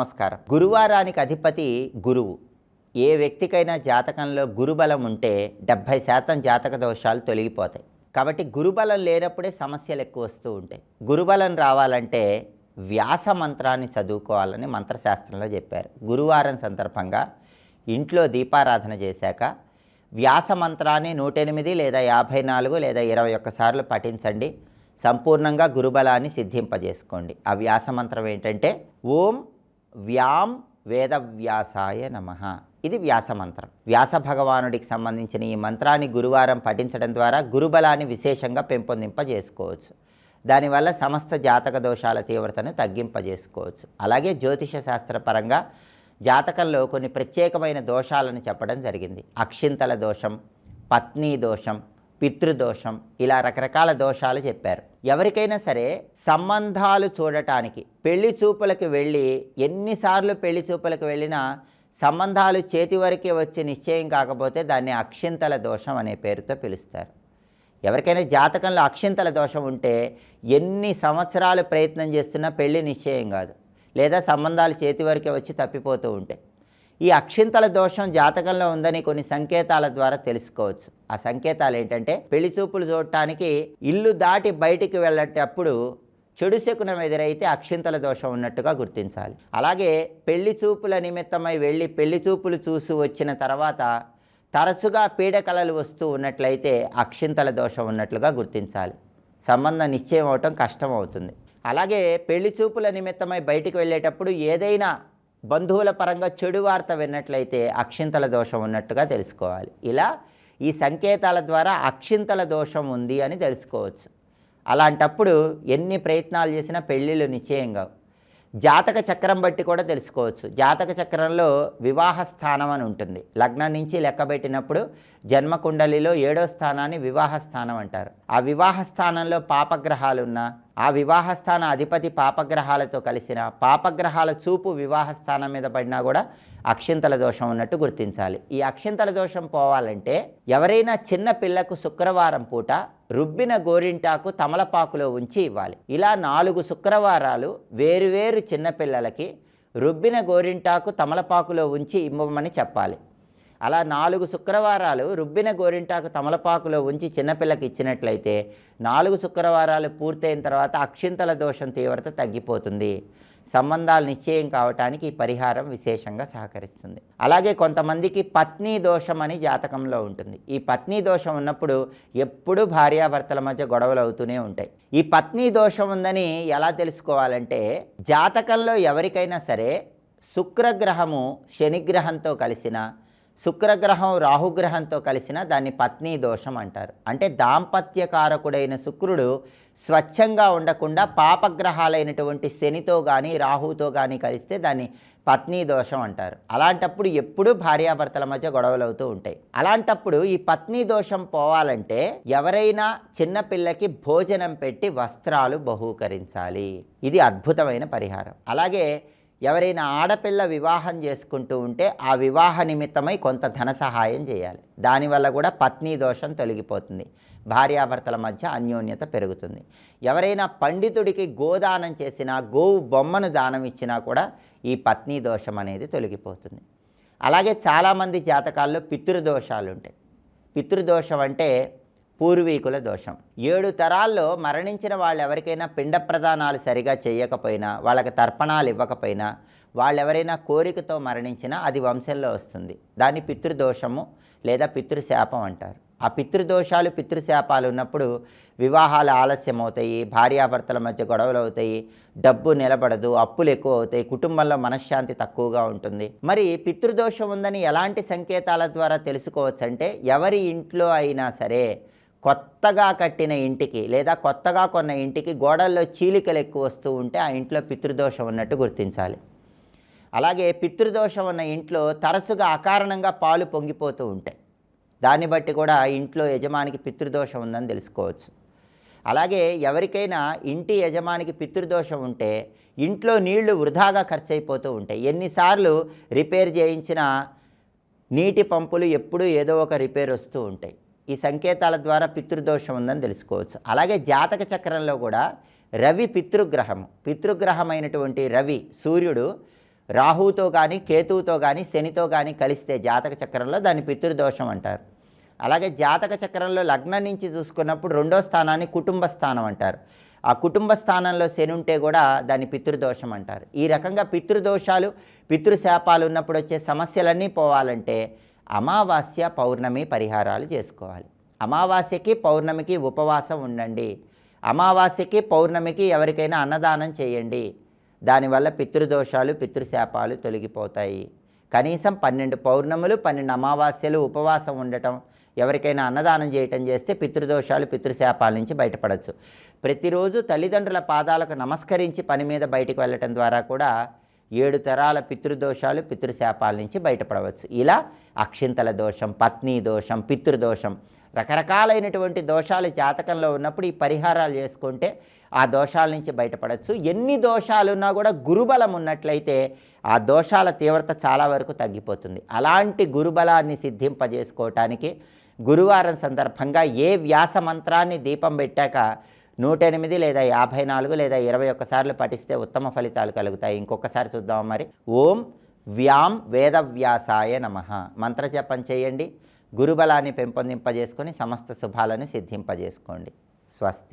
నమస్కారం. గురువారానికి అధిపతి గురువు. ఏ వ్యక్తికైనా జాతకంలో గురుబలం ఉంటే డెబ్భై శాతం జాతక దోషాలు తొలగిపోతాయి. కాబట్టి గురుబలం లేనప్పుడే సమస్యలు ఎక్కువ వస్తూ ఉంటాయి. గురుబలం రావాలంటే వ్యాస మంత్రాన్ని చదువుకోవాలని మంత్రశాస్త్రంలో చెప్పారు. గురువారం సందర్భంగా ఇంట్లో దీపారాధన చేశాక వ్యాస మంత్రాన్ని నూట ఎనిమిది లేదా యాభై నాలుగు లేదా ఇరవై ఒక్కసార్లు పఠించండి. సంపూర్ణంగా గురుబలాన్ని సిద్ధింపజేసుకోండి. ఆ వ్యాస మంత్రం ఏంటంటే ఓం వ్యాం వేదవ్యాసాయ నమ. ఇది వ్యాస మంత్రం వ్యాస భగవానుడికి సంబంధించిన ఈ మంత్రాన్ని గురువారం పఠించడం ద్వారా గురుబలాన్ని విశేషంగా పెంపొందింపజేసుకోవచ్చు. దానివల్ల సమస్త జాతక దోషాల తీవ్రతను తగ్గింపజేసుకోవచ్చు. అలాగే జ్యోతిష శాస్త్రపరంగా జాతకంలో కొన్ని ప్రత్యేకమైన దోషాలను చెప్పడం జరిగింది. అక్షింతల దోషం పత్ని దోషం పితృదోషం ఇలా రకరకాల దోషాలు చెప్పారు. ఎవరికైనా సరే సంబంధాలు చూడటానికి పెళ్ళి చూపులకు వెళ్ళి ఎన్నిసార్లు పెళ్ళి చూపులకు వెళ్ళినా సంబంధాలు చేతి వరకే వచ్చి నిశ్చయం కాకపోతే దాన్ని అక్షింతల దోషం అనే పేరుతో పిలుస్తారు. ఎవరికైనా జాతకంలో అక్షింతల దోషం ఉంటే ఎన్ని సంవత్సరాలు ప్రయత్నం చేస్తున్నా పెళ్ళి నిశ్చయం కాదు. లేదా సంబంధాలు చేతి వరకే వచ్చి తప్పిపోతూ ఉంటాయి ఈ అక్షింతల దోషం జాతకంలో ఉందని కొన్ని సంకేతాల ద్వారా తెలుసుకోవచ్చు. ఆ సంకేతాలు ఏంటంటే పెళ్ళి చూపులు చూడటానికి ఇల్లు దాటి బయటికి వెళ్ళేటప్పుడు చెడు శకునం ఎదురైతే అక్షింతల దోషం ఉన్నట్టుగా గుర్తించాలి. అలాగే పెళ్ళి చూపుల నిమిత్తమై వెళ్ళి పెళ్ళి చూపులు చూసి వచ్చిన తర్వాత తరచుగా పీడకలలు వస్తూ ఉన్నట్లయితే అక్షింతల దోషం ఉన్నట్లుగా గుర్తించాలి. సంబంధం నిశ్చయం అవటం కష్టం అవుతుంది. అలాగే పెళ్ళి చూపుల నిమిత్తమై బయటికి వెళ్ళేటప్పుడు ఏదైనా బంధువుల పరంగా చెడు వార్త విన్నట్లయితే అక్షింతల దోషం ఉన్నట్టుగా తెలుసుకోవాలి. ఇలా ఈ సంకేతాల ద్వారా అక్షింతల దోషం ఉంది అని తెలుసుకోవచ్చు. అలాంటప్పుడు ఎన్ని ప్రయత్నాలు చేసినా పెళ్ళిళ్ళు నిశ్చయం కావు. జాతక చక్రం బట్టి కూడా తెలుసుకోవచ్చు. జాతక చక్రంలో వివాహ స్థానం అని ఉంటుంది. లగ్నం నుంచి లెక్కబెట్టినప్పుడు జన్మకుండలిలో ఏడో స్థానాన్ని వివాహ స్థానం అంటారు. ఆ వివాహ స్థానంలో పాపగ్రహాలు ఉన్నా ఆ వివాహస్థాన అధిపతి పాపగ్రహాలతో కలిసిన పాపగ్రహాల చూపు వివాహ స్థానం మీద పడినా కూడా అక్షింతల దోషం ఉన్నట్టు గుర్తించాలి. ఈ అక్షింతల దోషం పోవాలంటే ఎవరైనా చిన్న పిల్లకు శుక్రవారం పూట రుబ్బిన గోరింటాకు తమలపాకులో ఉంచి ఇవ్వాలి. ఇలా నాలుగు శుక్రవారాలు వేరువేరు చిన్నపిల్లలకి రుబ్బిన గోరింటాకు తమలపాకులో ఉంచి ఇవ్వమని చెప్పాలి. అలా నాలుగు శుక్రవారాలు రుబ్బిన గోరింటాకు తమలపాకులో ఉంచి చిన్నపిల్లకి ఇచ్చినట్లయితే నాలుగు శుక్రవారాలు పూర్తయిన తర్వాత అక్షింతల దోషం తీవ్రత తగ్గిపోతుంది. సంబంధాలు నిశ్చయం కావటానికి ఈ పరిహారం విశేషంగా సహకరిస్తుంది. అలాగే కొంతమందికి పత్ని దోషం అని జాతకంలో ఉంటుంది. ఈ పత్ని దోషం ఉన్నప్పుడు ఎప్పుడూ భార్యాభర్తల మధ్య గొడవలు అవుతూనే ఉంటాయి. ఈ పత్ని దోషం ఉందని ఎలా తెలుసుకోవాలంటే జాతకంలో ఎవరికైనా సరే శుక్రగ్రహము శనిగ్రహంతో కలిసిన శుక్రగ్రహం రాహుగ్రహంతో కలిసిన దాన్ని పత్ని దోషం అంటారు. అంటే దాంపత్యకారకుడైన శుక్రుడు స్వచ్ఛంగా ఉండకుండా పాపగ్రహాలైనటువంటి శనితో కానీ రాహుతో కానీ కలిస్తే దాన్ని పత్ని దోషం అంటారు. అలాంటప్పుడు ఎప్పుడూ భార్యాభర్తల మధ్య గొడవలు అవుతూ ఉంటాయి. అలాంటప్పుడు ఈ పత్ని దోషం పోవాలంటే ఎవరైనా చిన్నపిల్లకి భోజనం పెట్టి వస్త్రాలు బహూకరించాలి. ఇది అద్భుతమైన పరిహారం. అలాగే ఎవరైనా ఆడపిల్ల వివాహం చేసుకుంటూ ఉంటే ఆ వివాహ నిమిత్తమై కొంత ధన సహాయం చేయాలి. దానివల్ల కూడా పత్ని దోషం తొలగిపోతుంది. భార్యాభర్తల మధ్య అన్యోన్యత పెరుగుతుంది. ఎవరైనా పండితుడికి గోదానం చేసినా గోవు బొమ్మను దానం ఇచ్చినా కూడా ఈ పత్ని దోషం అనేది తొలగిపోతుంది. అలాగే చాలామంది జాతకాల్లో పితృదోషాలు ఉంటాయి పితృదోషం అంటే పూర్వీకుల దోషం. ఏడు తరాల్లో మరణించిన వాళ్ళు ఎవరికైనా పిండ ప్రదానాలు సరిగా చేయకపోయినా వాళ్ళకి తర్పణాలు ఇవ్వకపోయినా వాళ్ళు ఎవరైనా కోరికతో మరణించినా అది వంశంలో వస్తుంది. దాన్ని పితృదోషము లేదా పితృశాపం అంటారు. ఆ పితృదోషాలు పితృశాపాలు ఉన్నప్పుడు వివాహాలు ఆలస్యం అవుతాయి భార్యాభర్తల మధ్య గొడవలు అవుతాయి డబ్బు నిలబడదు అప్పులు ఎక్కువ అవుతాయి కుటుంబంలో మనశ్శాంతి తక్కువగా ఉంటుంది. మరి పితృదోషం ఉందని ఎలాంటి సంకేతాల ద్వారా తెలుసుకోవచ్చు అంటే ఎవరి ఇంట్లో అయినా సరే కొత్తగా కట్టిన ఇంటికి లేదా కొత్తగా కొన్న ఇంటికి గోడల్లో చీలికలు ఎక్కువ వస్తూ ఉంటే ఆ ఇంట్లో పితృదోషం ఉన్నట్టు గుర్తించాలి. అలాగే పితృదోషం ఉన్న ఇంట్లో తరచుగా అకారణంగా పాలు పొంగిపోతూ ఉంటాయి. దాన్ని బట్టి కూడా ఇంట్లో యజమానికి పితృదోషం ఉందని తెలుసుకోవచ్చు. అలాగే ఎవరికైనా ఇంటి యజమానికి పితృదోషం ఉంటే ఇంట్లో నీళ్ళు వృధాగా ఖర్చు అయిపోతూ ఉంటాయి. ఎన్నిసార్లు రిపేర్ చేయించినా నీటి పంపులు ఎప్పుడూ ఏదో ఒక రిపేర్ వస్తూ ఉంటాయి. ఈ సంకేతాల ద్వారా పితృదోషం ఉందని తెలుసుకోవచ్చు. అలాగే జాతక చక్రంలో కూడా రవి పితృగ్రహము. పితృగ్రహమైనటువంటి రవి సూర్యుడు రాహువుతో కానీ కేతువుతో కానీ శనితో కానీ కలిస్తే జాతక చక్రంలో దాన్ని పితృదోషం అంటారు. అలాగే జాతక చక్రంలో లగ్నం నుంచి చూసుకున్నప్పుడు రెండో స్థానాన్ని కుటుంబ స్థానం అంటారు. ఆ కుటుంబ స్థానంలో శని ఉంటే కూడా దాన్ని పితృదోషం అంటారు. ఈ రకంగా పితృదోషాలు పితృశాపాలు ఉన్నప్పుడు వచ్చే సమస్యలన్నీ పోవాలంటే అమావాస్య పౌర్ణమి పరిహారాలు చేసుకోవాలి. అమావాస్యకి పౌర్ణమికి ఉపవాసం ఉండండి. అమావాస్యకి పౌర్ణమికి ఎవరికైనా అన్నదానం చేయండి. దానివల్ల పితృదోషాలు పితృశాపాలు తొలగిపోతాయి. కనీసం పన్నెండు పౌర్ణములు పన్నెండు అమావాస్యలు ఉపవాసం ఉండటం ఎవరికైనా అన్నదానం చేయటం చేస్తే పితృదోషాలు పితృశాపాల నుంచి బయటపడవచ్చు ప్రతిరోజు తల్లిదండ్రుల పాదాలకు నమస్కరించి పని మీద బయటకు వెళ్ళటం ద్వారా కూడా ఏడు తరాల పితృదోషాలు పితృశాపాల నుంచి బయటపడవచ్చు. ఇలా అక్షింతల దోషం పత్ని దోషం పితృదోషం రకరకాలైనటువంటి దోషాలు జాతకంలో ఉన్నప్పుడు ఈ పరిహారాలు చేసుకుంటే ఆ దోషాల నుంచి బయటపడవచ్చు. ఎన్ని దోషాలు ఉన్నా కూడా గురుబలం ఉన్నట్లయితే ఆ దోషాల తీవ్రత చాలా వరకు తగ్గిపోతుంది. అలాంటి గురుబలాన్ని సిద్ధింపజేసుకోవటానికి గురువారం సందర్భంగా ఏ వ్యాస మంత్రాన్ని దీపం పెట్టాక నూట ఎనిమిది లేదా యాభై నాలుగు లేదా ఇరవై ఒక్కసార్లు పఠిస్తే ఉత్తమ ఫలితాలు కలుగుతాయి. ఇంకొకసారి చూద్దాం మరి. ఓం వ్యాం వేదవ్యాసాయ నమ. మంత్రజపం చేయండి. గురుబలాన్ని పెంపొందింపజేసుకొని సమస్త శుభాలను సిద్ధింపజేసుకోండి. స్వస్తి.